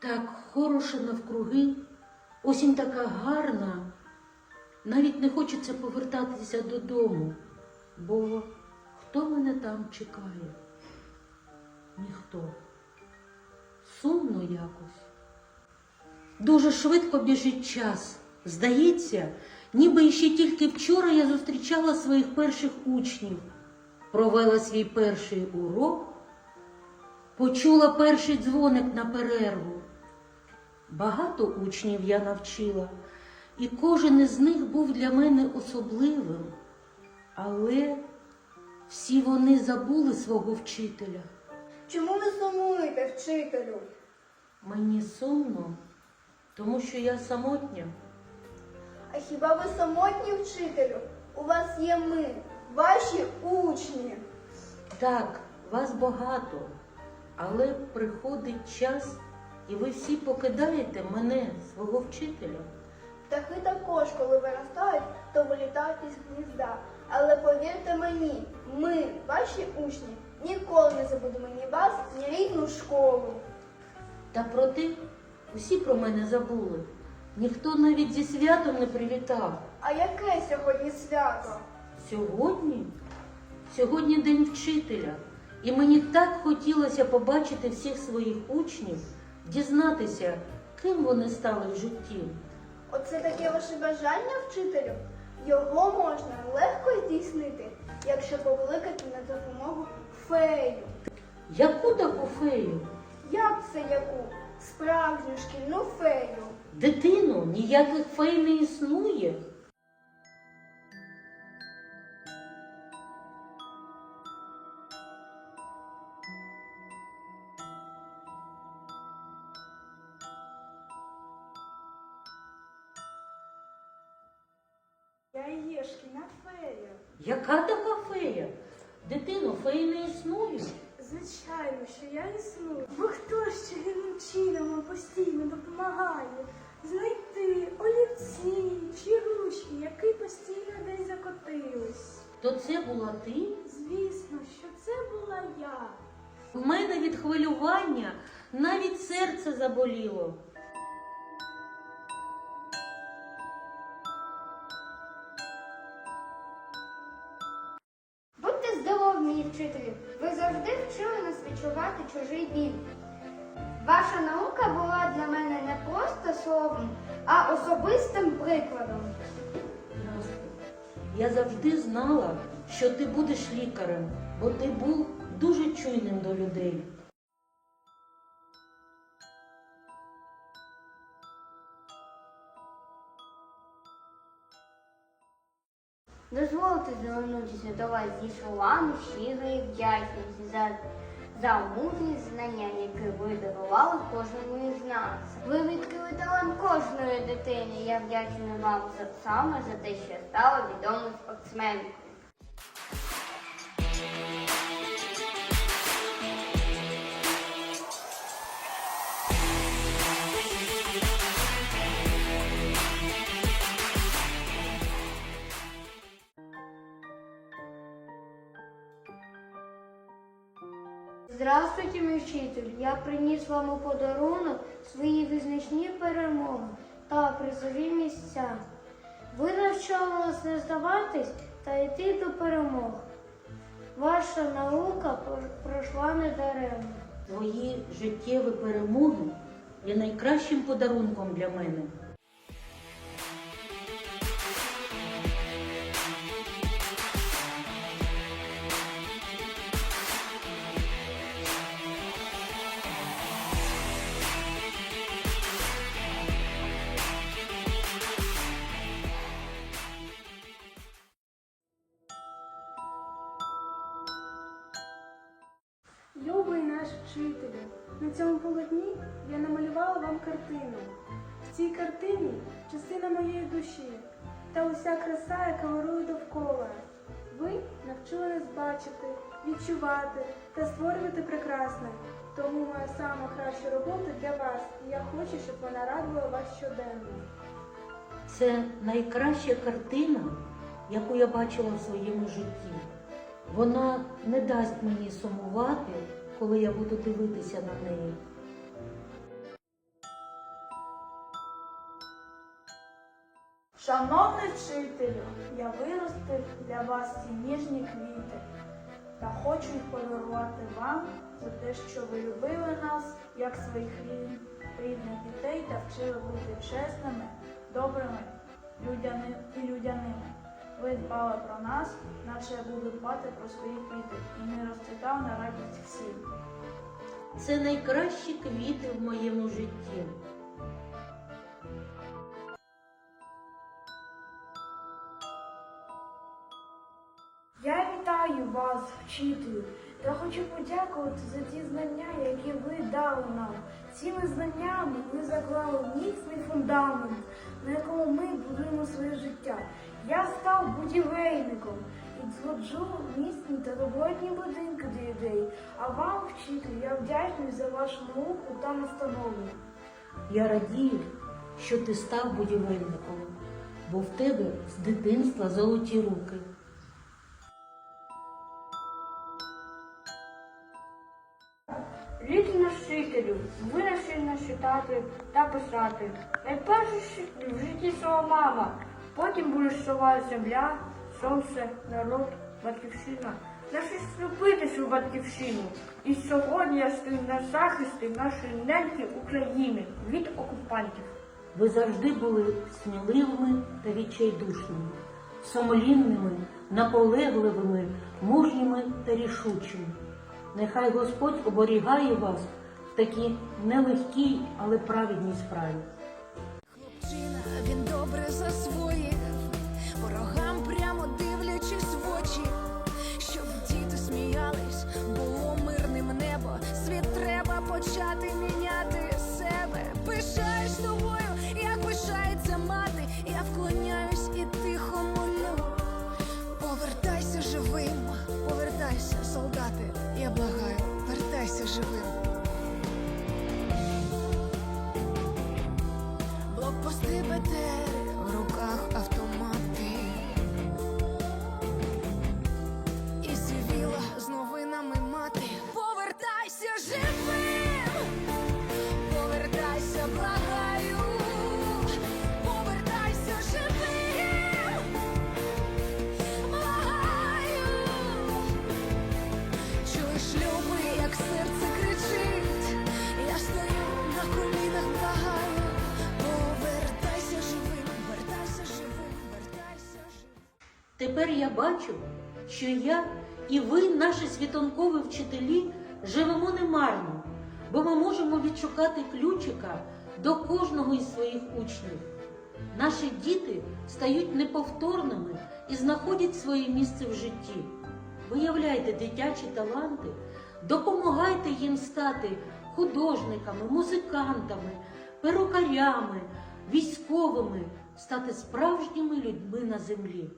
Так хороша навкруги, осінь така гарна. Навіть не хочеться повертатися додому, бо хто мене там чекає? Ніхто. Сумно якось. Дуже швидко біжить час. Здається, ніби іще тільки вчора я зустрічала своїх перших учнів, провела свій перший урок, почула перший дзвоник на перерву. Багато учнів я навчила, і кожен із них був для мене особливим, але всі вони забули свого вчителя. Чому ви сумуєте, вчителю? Мені сумно, тому що я самотня. А хіба ви самотні вчителю? У вас є ми, ваші учні. Так, вас багато, але приходить час, і ви всі покидаєте мене, свого вчителя. Птахи також, коли виростають, то вилітають із гнізда. Але повірте мені, ми, ваші учні, ніколи не забудемо ні вас, ні рідну школу. Та проте усі про мене забули. Ніхто навіть зі святом не привітав. А яке сьогодні свято? Сьогодні? Сьогодні день вчителя. І мені так хотілося побачити всіх своїх учнів, дізнатися, ким вони стали в житті. Оце таке ваше бажання, вчителю? Його можна легко здійснити, якщо покликати на допомогу фею. Яку таку фею? Як це яку? Справжню шкільну фею. Дитину ніяких фей не існує. Є шкільна фея. Яка така фея? Дитину феї не існує. Звичайно, що я існую. Бо хто ж чарівним чином вам постійно допомагає знайти олівці чи ручки, які постійно десь закотились? То це була ти? Звісно, що це була я. В мене від хвилювання навіть серце заболіло. Мої вчителі. Ви завжди вчили нас відчувати чужий біль. Ваша наука була для мене не просто словом, а особистим прикладом. Я завжди знала, що ти будеш лікарем, бо ти був дуже чуйним до людей. Дозвольте звернутися до вас зі словами щирої вдячності за, за мудрість знання, які ви дарували кожному із нас. Ви відкрили талант кожної дитини. Я вдячна вам за, саме за те, що стала відомою спортсменкою. Здравствуйте, мій вчитель. Я приніс вам у подарунок свої визначні перемоги та призові місця. Ви навчали нас не здаватись та йти до перемог. Ваша наука пройшла недаремно. Твої життєві перемоги є найкращим подарунком для мене. Любий наш вчителю, на цьому полотні я намалювала вам картину. В цій картині частина моєї душі та уся краса, яка вирує довкола. Ви навчили нас бачити, відчувати та створювати прекрасне. Тому моя сама краща робота для вас, і я хочу, щоб вона радувала вас щоденно. Це найкраща картина, яку я бачила в своєму житті. Вона не дасть мені сумувати, коли я буду дивитися на неї. Шановний вчителю, я виростив для вас ці ніжні квіти та хочу їх подарувати вам за те, що ви любили нас, як своїх рідних дітей та вчили бути чесними, добрими людяни і людяними. Ви дбали про нас, наче я буду дбати про свої квіти і не розцвітав на радість всім. Це найкращі квіти в моєму житті. Я вітаю вас, вчителю, та хочу подякувати за ті знання, які ви дали нам. Цими знаннями ми заклали міцний фундамент, на якому ми будуємо своє життя. Я став будівельником і зводжу міцні та роботні будинки для людей. А вам, вчителю, я вдячний за вашу науку та настанову. Я радію, що ти став будівельником, бо в тебе з дитинства золоті руки. Вчителю, ви наші нас читати та писати. Найперше в житті слова мама, потім буде слова земля, сонце, народ, батьківщина. Навчись любити свою батьківщину. І сьогодні я стою на захисті нашої неньки України від окупантів. Ви завжди були сміливими та відчайдушними, сумлінними, наполегливими, мужніми та рішучими. Нехай Господь оберігає вас в нелегкі, але праведній справі. Хлопчина, він добре ворогам Тепер я бачу, що я і ви, наші світанкові вчителі, живемо немарно, бо ми можемо відшукати ключика до кожного із своїх учнів. Наші діти стають неповторними і знаходять своє місце в житті. Виявляйте дитячі таланти, допомагайте їм стати художниками, музикантами, перукарями, військовими, стати справжніми людьми на землі.